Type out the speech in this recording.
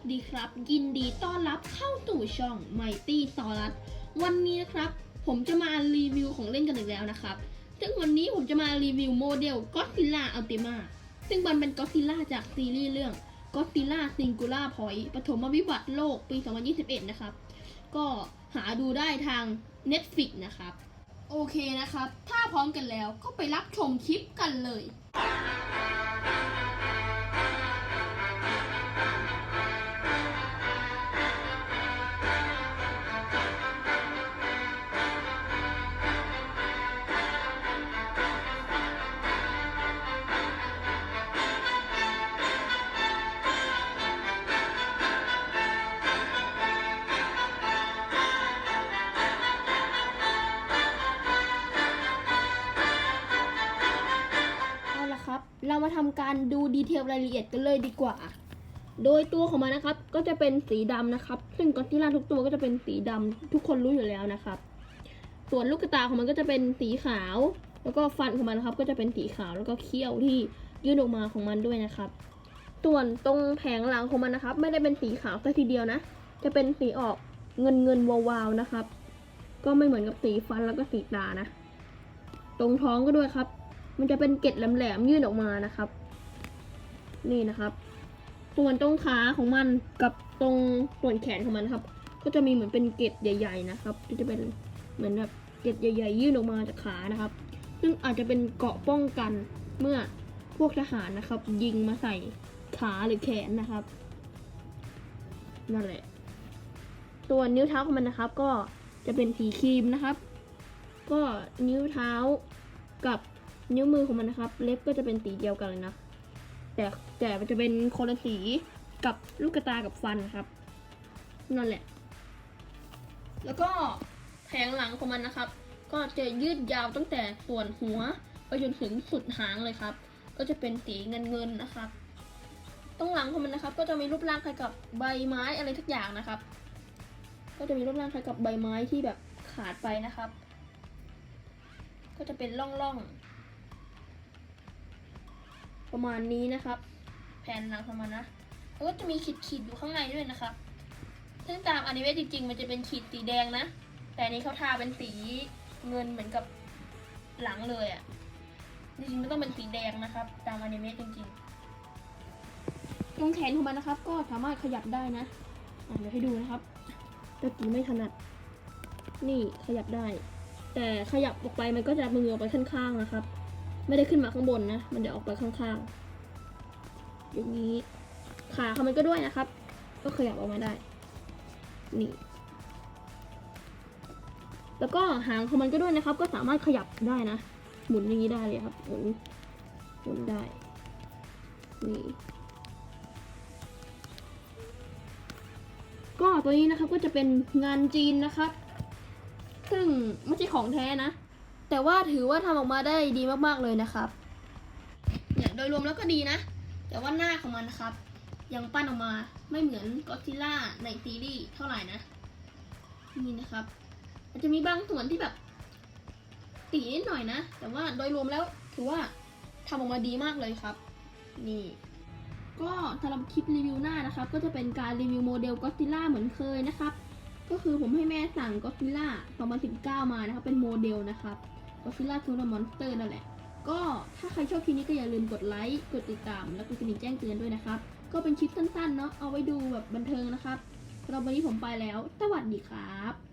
สดีครับ ยินดีต้อนรับเข้าสู่ช่อง Mighty s a u r u s วันนี้นะครับ ผมจะมารีวิวของเล่นกันอีกแล้วนะครับ ซึ่งวันนี้ผมจะมารีวิวโมเดล Godzilla Ultima ซึ่งมันเป็น Godzilla จากซีรีส์เรื่อง Godzilla Singular Point ปฐมวิบัติโลกปี 2021 นะครับ ก็หาดูได้ทาง Netflix นะครับ โอเคนะครับ ถ้าพร้อมกันแล้วก็ไปรับชมคลิปกันเลย เรามาทำการดูดีเทลรายละเอียดกันเลยดีกว่า โดยตัวของมันนะครับ ก็จะเป็นสีดำนะครับ ซึ่งกอซิล่าทุกตัวก็จะเป็นสีดำทุกคนรู้อยู่แล้วนะครับ ส่วนลูกตาของมันก็จะเป็นสีขาว แล้วก็ฟันของมันนะครับ ก็จะเป็นสีขาวแล้วก็เขี้ยวที่ยื่นออกมาของมันด้วยนะครับ ส่วนตรงแผงหลังของมันนะครับ ไม่ได้เป็นสีขาวซะทีเดียวนะ จะเป็นสีออกเงินเงินวาวๆนะครับ ก็ไม่เหมือนกับสีฟันแล้วก็สีตานะ ตรงท้องก็ด้วยครับ มันจะเป็นเกล็ดแหลมๆยื่นออกมานะครับ นี่นะครับ ส่วนตรงขาของมันกับตรงส่วนแขนของมันครับ ก็จะมีเหมือนเป็นเกล็ดใหญ่ ๆ นะครับที่จะเป็นเหมือนแบบเกล็ดใหญ่ ๆ ยื่นออกมาจากขานะครับ ซึ่งอาจจะเป็นเกราะป้องกันเมื่อพวกทหารนะครับ ยิงมาใส่ขาหรือแขนนะครับนั่นแหละตัวนนิ้วเท้าของมันนะครับ ก็จะเป็นสีครีมนะครับ ก็นิ้วเท้ากับ นิ้วมือของมันนะครับ เล็บก็จะเป็นสีเดียวกันเลยนะ แต่แต่มันจะเป็นคนละสีกับลูกตากับฟันครับ นั่นแหละ แล้วก็แผงหลังของมันนะครับ ก็จะยืดยาวตั้งแต่ส่วนหัวไปจนถึงสุดหางเลยครับ ก็จะเป็นสีเงินเงินๆนะครับตรงหลังของมันนะครับ ก็จะมีรูปร่างคล้ายกับใบไม้อะไรทุกอย่างนะครับ ก็จะมีรูปร่างคล้ายกับใบไม้ที่แบบขาดไปนะครับ ก็จะเป็นร่องๆ ประมาณนี้นะครับ แผ่นหลังของมันนะแล้วก็จะมีขีดๆอยู่ข้างในด้วยนะครับ ซึ่งตามอนิเมะจริงๆ มันจะเป็นขีดสีแดงนะ แต่นี้เขาทาเป็นสีเงินเหมือนกับหลังเลยอะ่ะจริงๆมันต้องเป็นสีแดงนะครับ ตามอนิเมะจริงๆตรงแขนของมันนะครับ ก็สามารถขยับได้นะอะเดี๋ยวให้ดูนะครับตะกี้ไม่ถนัด นี่ขยับได้ แต่ขยับออกไปมันก็จะมือออกไปข้างๆนะครับ ไม่ได้ขึ้นมาข้างบนนะ มันจะออกไปข้างๆอย่างนี้ ขาของมันก็ด้วยนะครับ ก็ขยับออกมาได้ นี่ แล้วก็หางของมันก็ด้วยนะครับ ก็สามารถขยับได้นะ หมุนอย่างนี้ได้เลยครับ หมุน หมุนได้ นี่ก็ตัวนี้นะครับก็จะเป็นงานจีนนะครับ ซึ่งไม่ใช่ของแท้นะ แต่ว่าถือว่าทำออกมาได้ดีมากๆเลยนะครับ เนี่ยโดยรวมแล้วก็ดีนะ แต่ว่าหน้าของมันนะครับ ยังปั้นออกมาไม่เหมือนก็ซิล่าในซีรีส์เท่าไหร่นะนี่นะครับอาจจะมีบางส่วนที่แบบตีนิดหน่อยนะ แต่ว่าโดยรวมแล้วถือว่าทำออกมาดีมากเลยครับ นี่ ก็สำหรับคลิปรีวิวหน้านะครับ ก็จะเป็นการรีวิวโมเดลก็ซิล่าเหมือนเคยนะครับ ก็คือผมให้แม่สั่งก็ซิล่า2019 มานะครับ เป็นโมเดลนะครับ ก็ซิล่าทูนมอนสเตอร์นั่นแหละ ก็ถ้าใครชอบคลิปนี้ก็อย่าลืมกดไลค์ กดติดตาม และกดกระดิ่งแจ้งเตือนด้วยนะครับ ก็เป็นคลิปสั้นๆเนาะ เอาไว้ดูแบบบันเทิงนะครับเราบวันนี้ผมไปแล้ว สวัสดีครับ